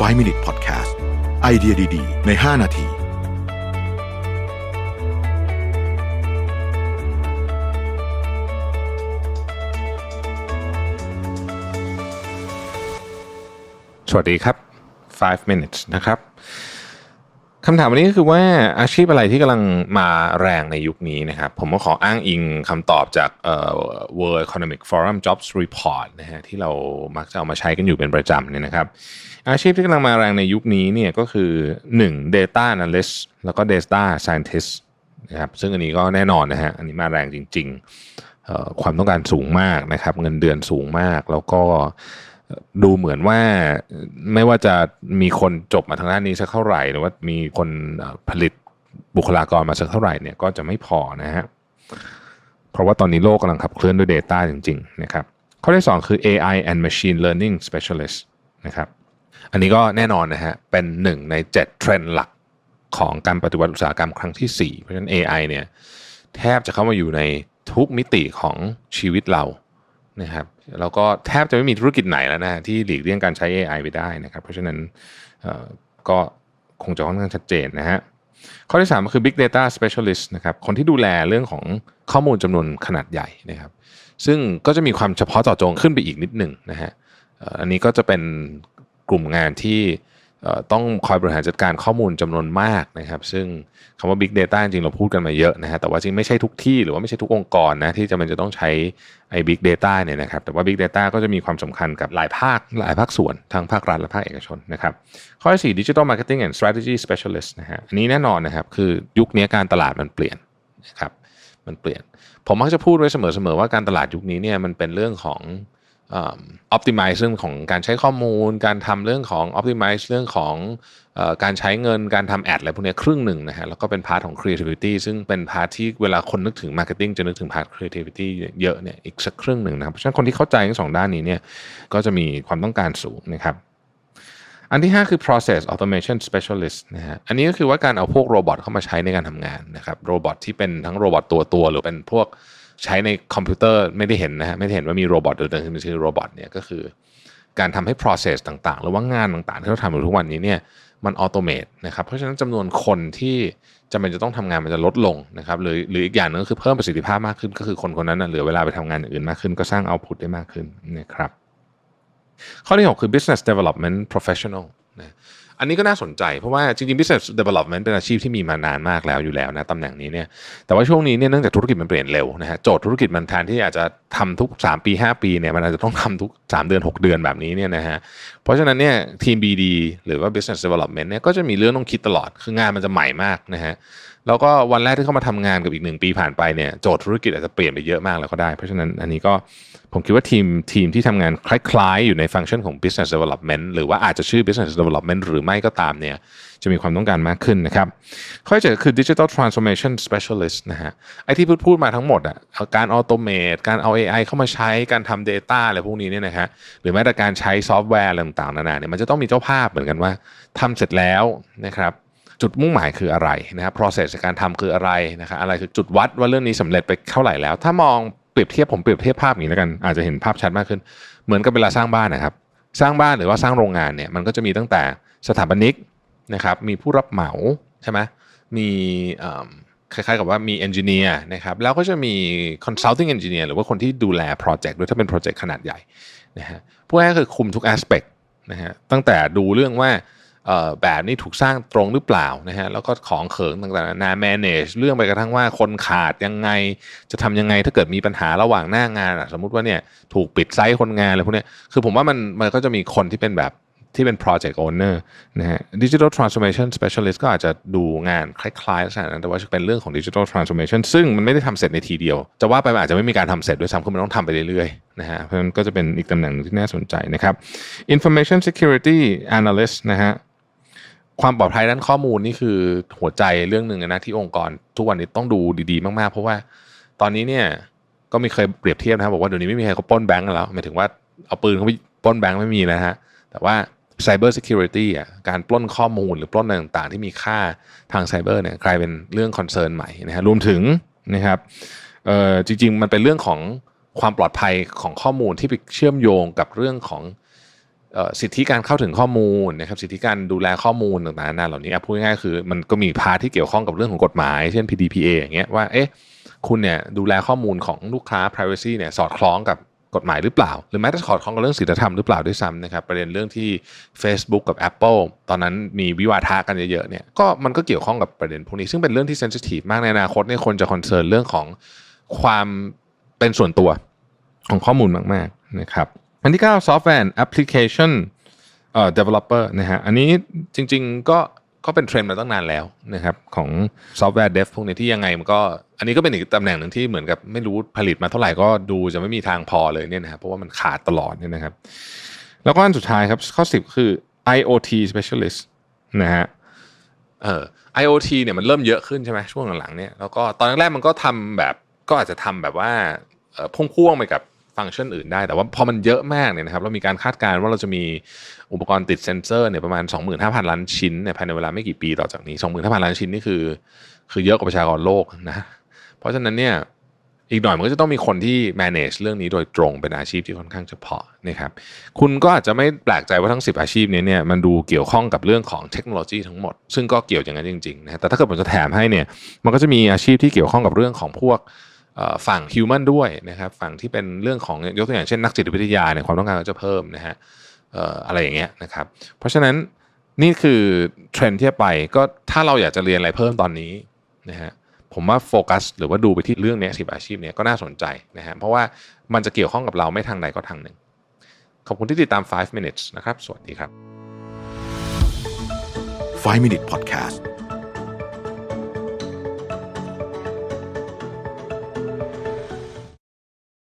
5 Minute Podcast ไอเดียดี ๆ ใน 5 นาทีสวัสดีครับ 5 minutes นะครับ คำถามวันนี้ก็คือว่าอาชีพอะไรที่กำลังมาแรงในยุคนี้นะครับ ผมก็ขออ้างอิงคำตอบจากเอ่อ World Economic Forum Jobs Report นะฮะที่เรามักจะเอามาใช้กันอยู่เป็นประจำเนี่ยนะครับ อาชีพที่กำลังมาแรงในยุคนี้เนี่ยก็คือ 1. Data Analyst แล้วก็ Data Scientist นะครับซึ่งอันนี้ก็แน่นอนนะฮะอันนี้มาแรงจริง ๆ ความต้องการสูงมากนะครับ เงินเดือนสูงมากแล้วก็ ดูเหมือนว่าไม่ว่าจะมีคนจบมาทางด้านนี้สักเท่าไหร่หรือว่ามีคนผลิตบุคลากรมาสักเท่าไหร่เนี่ยก็จะไม่พอนะฮะเพราะว่าตอนนี้โลกกำลังขับเคลื่อนด้วย Data จริงๆนะครับข้อที่ 2 คือ AI and Machine Learning Specialist นะครับอันนี้ก็แน่นอนนะฮะเป็นหนึ่งใน 7 เทรนด์หลักของการปฏิวัติอุตสาหกรรมครั้งที่ 4 เพราะฉะนั้น AI เนี่ยแทบจะเข้ามาอยู่ในทุกมิติของชีวิตเรา นะครับแล้วก็แทบจะไม่มีธุรกิจไหนแล้วนะที่หลีกเลี่ยงการใช้ AI ไปได้นะครับ เพราะฉะนั้นก็คงจะค่อนข้างชัดเจนนะฮะข้อที่3คือ Big Data Specialist นะครับคนที่ดูแลเรื่องของข้อมูลจำนวนขนาดใหญ่นะครับซึ่งก็จะมีความเฉพาะเจาะจงขึ้นไปอีกนิดหนึ่งนะฮะอันนี้ก็จะเป็นกลุ่มงานที่ ต้องคอยบริหารจัดการข้อมูลจำนวนมากนะครับ ซึ่งคำว่า Big Data จริงเราพูดกันมาเยอะนะฮะแต่ว่าจริงไม่ใช่ทุกที่หรือว่าไม่ใช่ทุกองค์กรนะที่จำเป็นจะต้องใช้ไอ้ Big Data เนี่ยนะครับแต่ว่า Big Data ก็จะมีความสำคัญกับหลายภาคหลายภาคส่วนทั้งภาครัฐและภาคเอกชนนะครับข้อที่4 Digital Marketing and Strategy Specialist นะฮะอันนี้แน่นอนนะครับคือยุคนี้การตลาดมันเปลี่ยนนะครับมันเปลี่ยน ผมมักจะพูดไว้เสมอๆว่าการตลาดยุคนี้เนี่ยมันเป็นเรื่องของ ออ optimize เรื่องของการใช้ข้อมูล การทำเรื่องของ optimize เรื่องของอการใช้เงินการทำแอดอะไรพวกนี้ครึ่งหนึ่งนะฮะแล้วก็เป็นพาร์ทของ creativity ซึ่งเป็นพาร์ทที่เวลาคนนึกถึง marketing จะนึกถึงพาร์ท creativity เยอะเนี่ยอีกสักครึ่งหนึ่งนะครับเพราะฉะนั้นคนที่เข้าใจทั้งสองด้านนี้เนี่ยก็จะมีความต้องการสูงนะครับอันที่ 5 คือ process automation specialist นะฮะ อันนี้ก็คือว่าการเอาพวกโรบอทเข้ามาใช้ในการทำงานนะครับ โรบอทที่เป็นทั้งโรบอทตัวตัวหรือเป็นพวก ใช้ในคอมพิวเตอร์ไม่ได้เห็นนะฮะไม่ได้เห็นว่ามีโรบอทเดินขึ้นมาชื่อโรบอทเนี่ยก็คือการทำให้ process ต่างๆ หรือว่างานต่างๆ ที่เราทำอยู่ทุกวันนี้เนี่ยมันออโตเมตนะครับเพราะฉะนั้นจำนวนคนที่จำเป็นจะต้องทำงานมันจะลดลงนะครับหรือหรืออีกอย่างหนึงก็คือเพิ่มประสิทธิภาพมากขึ้น ก็คือคนคนนั้นนะเหลือเวลาไปทำงานอย่างอื่นมากขึ้น ก็สร้างเอาพุตได้มากขึ้นนะครับข้อที่ 6 คือ business development professional นะ อันนี้ก็น่าสนใจเพราะว่าจริงๆ business development เป็นอาชีพที่มีมานานมากแล้วอยู่แล้วนะตำแหน่งนี้เนี่ยแต่ว่าช่วงนี้เนี่ยเนื่องจากธุรกิจมันเปลี่ยนเร็วนะฮะโจทย์ธุรกิจมันแทนที่อาจจะ ทำทุก 3 ปี 5 ปีเนี่ยมันอาจจะต้องทำทุก 3 เดือน 6 เดือนแบบนี้เนี่ยนะฮะเพราะฉะนั้นเนี่ยทีม BD หรือว่า business development เนี่ยก็จะมีเรื่องต้องคิดตลอด คืองานมันจะใหม่มากนะฮะแล้วก็วันแรกที่เข้ามาทำงานกับอีกหนึ่งปีผ่านไปเนี่ยโจทย์ธุรกิจอาจจะเปลี่ยนไปเยอะมากแล้วก็ได้ เพราะฉะนั้นอันนี้ก็ผมคิดว่าทีมทีมที่ทำงานคล้ายๆ อยู่ในฟังก์ชันของ business development หรือว่าอาจจะชื่อ business development หรือไม่ก็ตามเนี่ยจะมีความต้องการมากขึ้นนะครับ ข้อที่เจ็ดคือ digital transformation specialist นะฮะไอที่พูดพูดมาทั้งหมดอะเอาการ automate การเอา AI เข้ามาใช้การทำ data อะไรพวกนี้เนี่ยนะฮะหรือแม้แต่การใช้ซอฟต์แวร์อะไรต่างๆนานาเนี่ยมันจะต้องมีเจ้าภาพเหมือนกันว่าทำเสร็จแล้วนะครับจุดมุ่งหมายคืออะไรนะครับ process การทำคืออะไรนะครับอะไรคือจุดวัดว่าเรื่องนี้สำเร็จไปเท่าไหร่แล้ว ถ้ามองเปรียบเทียบผมเปรียบเทียบภาพอย่างนี้แล้วกันอาจจะเห็นภาพชัดมากขึ้น เหมือนกับเวลาสร้างบ้านนะครับ สร้างบ้านหรือว่าสร้างโรงงานเนี่ยมันก็จะมีตั้งแต่สถาปนิกนะครับมีผู้รับเหมาใช่ไหมมีอ คล้ายๆกับว่ามีเอนจิเนียร์นะครับแล้วก็จะมี consulting engineer หรือว่าคนที่ดูแลโปรเจกต์ด้วยถ้าเป็นโปรเจกต์ขนาดใหญ่นะฮะพวกนี้คือคุมทุก aspect นะฮะตั้งแต่ดูเรื่องว่าแบบนี้ถูกสร้างตรงหรือเปล่านะฮะแล้วก็ของเขิงต่างๆนานา manage เรื่องไปกระทั่งว่าคนขาดยังไงจะทำยังไงถ้าเกิดมีปัญหาระหว่างหน้างานอะสมมุติว่าเนี่ยถูกปิดไซต์คนงานอะไรพวกนี้คือผมว่ามันมันก็จะมีคนที่เป็นแบบ ที่เป็น project owner นะฮะ digital transformation specialist ก็อาจจะดูงานคล้ายๆลักษณะนั้นแต่ว่าจะเป็นเรื่องของ digital transformation ซึ่งมันไม่ได้ทำเสร็จในทีเดียว จะว่าไปอาจจะไม่มีการทำเสร็จด้วยซ้ำคือมันต้องทำไปเรื่อยๆนะฮะเพราะนั้นก็จะเป็นอีกตำแหน่งที่น่าสนใจนะครับ information security analyst นะฮะความปลอดภัยด้านข้อมูลนี่คือหัวใจเรื่องหนึ่งนะที่องค์กรทุกวันนี้ต้องดูดีๆ มากๆ เพราะว่าตอนนี้เนี่ยก็มีเคยเปรียบเทียบนะครับบอกว่าเดี๋ยวนี้ไม่มีใครเขาป้นแบงก์แล้วหมายถึงว่าเอาปืนเขาไปป้นแบงก์ไม่มีแล้วฮะแต่ว่า Cyber Security อะการปล้นข้อมูลหรือปล้นอะไรต่างๆ ที่มีค่าทางไซเบอร์เนี่ยกลายเป็นเรื่องคอนเซิร์นใหม่นะฮะรวมถึงนะครับเอ่อจริง ๆ มันเป็นเรื่องของความปลอดภัยของข้อมูลที่ไปเชื่อมโยงกับเรื่องของออสิทธิการเข้าถึงข้อมูลนะครับสิทธิการดูแลข้อมูลต่างๆนานาเหล่านี้พูดง่ายๆคือมันก็มีพาร์ทที่เกี่ยวข้องกับเรื่องของกฎหมายเช่น PDPA อย่างเงี้ยว่าเอ๊ะคุณเนี่ยดูแลข้อมูลของลูกค้า privacy เนี่ยสอดคล้องกับ กฎหมายหรือเปล่า หรือแม้แต่สอดคล้องกับเรื่องศีลธรรมหรือเปล่าด้วยซ้ำนะครับประเด็นเรื่องที่ Facebook กับ Apple ตอนนั้นมีวิวาทะกันเยอะๆเนี่ยก็มันก็เกี่ยวข้องกับประเด็นพวกนี้ซึ่งเป็นเรื่องที่เซนซิทีฟมากในอนาคตเนี่ยคนจะคอนเซิร์นเรื่องของความเป็นส่วนตัวของข้อมูลมากๆนะครับอันที่9 software and application เอ่อ developer นะฮะอันนี้จริง ๆ ก็ ก็เป็นเทรนด์มาตั้งนานแล้วนะครับของซอฟต์แวร์เดฟพวกนี้ที่ยังไงมันก็ อันนี้ก็เป็นอีกตำแหน่งหนึ่งที่เหมือนกับไม่รู้ผลิตมาเท่าไหร่ก็ดูจะไม่มีทางพอเลยเนี่ยนะครับเพราะว่ามันขาดตลอดเนี่ยนะครับ แล้วก็อันสุดท้ายครับข้อ 10 คือ IoT specialist นะฮะเอ่อ IoT เนี่ยมันเริ่มเยอะขึ้นใช่ไหมช่วงหลังๆเนี่ยแล้วก็ตอนแรกๆมันก็ทำแบบก็อาจจะทำแบบว่าเอ่อพ่วงๆไปกับ ฟังก์ชันอื่นได้ แต่ว่าพอมันเยอะมากเนี่ยนะครับเรามีการคาดการณ์ว่าเราจะมีอุปกรณ์ติดเซ็นเซอร์เนี่ยประมาณ 25,000 ล้านชิ้นเนี่ยภายในเวลาไม่กี่ปีต่อจากนี้ 25,000 ล้านชิ้นนี่คือ คือเยอะกว่าประชากรโลกนะเพราะฉะนั้นเนี่ยอีกหน่อยมันก็จะต้องมีคนที่ manage เรื่องนี้โดยตรงเป็นอาชีพที่ค่อนข้างเฉพาะนะครับคุณก็อาจจะไม่แปลกใจว่าทั้ง 10 อาชีพนี้เนี่ยมันดูเกี่ยวข้องกับเรื่องของเทคโนโลยีทั้งหมด ซึ่งก็เกี่ยวอย่างนั้นจริงๆนะแต่ถ้าเกิดผมจะแถมให้เนี่ยมันก็จะมีอาชีพที่เกี่ยวข้องกับเรื่องของพวก ฝั่งฮิวแมนด้วยนะครับฝั่งที่เป็นเรื่องของยกตัวอย่างเช่นนักจิตวิทยาเนี่ยความต้องการก็จะเพิ่มนะฮะอะไรอย่างเงี้ยนะครับเพราะฉะนั้นนี่คือเทรนด์ที่ไปก็ถ้าเราอยากจะเรียนอะไรเพิ่มตอนนี้นะฮะผมว่าโฟกัสหรือว่าดูไปที่เรื่องเนี้ยสิบอาชีพเนี้ยก็น่าสนใจนะฮะเพราะว่ามันจะเกี่ยวข้องกับเราไม่ทางใดก็ทางหนึ่ง ขอบคุณที่ติดตาม 5 minutes นะครับ สวัสดีครับ 5 Minute Podcast